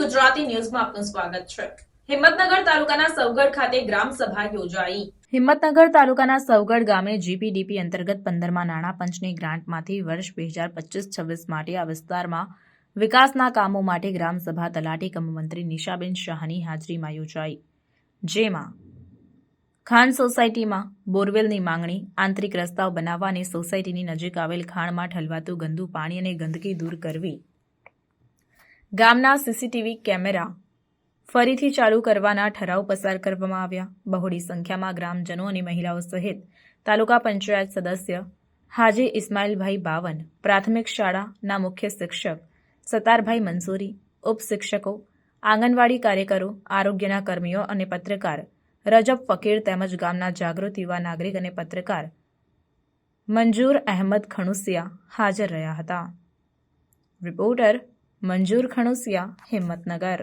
ગુજરાતી ન્યૂઝમાં આપનું સ્વાગત છે. હિંમતનગર તાલુકાના સવગઢ ખાતે ગ્રામ સભા યોજાઈ. હિંમતનગર તાલુકાના સવગઢ ગામે જીપીડીપી અંતર્ગત પંદરમાં નાણાં પંચની ગ્રાન્ટમાંથી વર્ષ બે હજાર પચીસ છવ્વીસ માટે આ વિસ્તારમાં વિકાસના કામો માટે ગ્રામસભા તલાટી કમમંત્રી નિશાબેન શાહની હાજરીમાં યોજાઈ. જેમાં ખાણ સોસાયટીમાં બોરવેલની માંગણી, આંતરિક રસ્તાઓ બનાવવા અને સોસાયટીની નજીક આવેલ ખાણમાં ઠલવાતું ગંદુ પાણી અને ગંદકી દૂર કરવી ગામના સીસીટીવી કેમેરા ફરીથી ચાલુ કરવાના ઠરાવ પસાર કરવામાં આવ્યા. બહોળી સંખ્યામાં ગ્રામજનો અને મહિલાઓ સહિત તાલુકા પંચાયત સદસ્ય હાજી ઇસ્માઇલભાઈ બાવન, પ્રાથમિક શાળાના મુખ્ય શિક્ષક સતારભાઈ મંસૂરી, ઉપશિક્ષકો, આંગણવાડી કાર્યકરો, આરોગ્યના કર્મીઓ અને પત્રકાર રજબ ફકીર તેમજ ગામના જાગૃત યુવા નાગરિક અને પત્રકાર મંજૂર અહેમદ ખણુસિયા હાજર રહ્યા હતા. રિપોર્ટર મંજૂર ખણુસિયા હિંમતનગર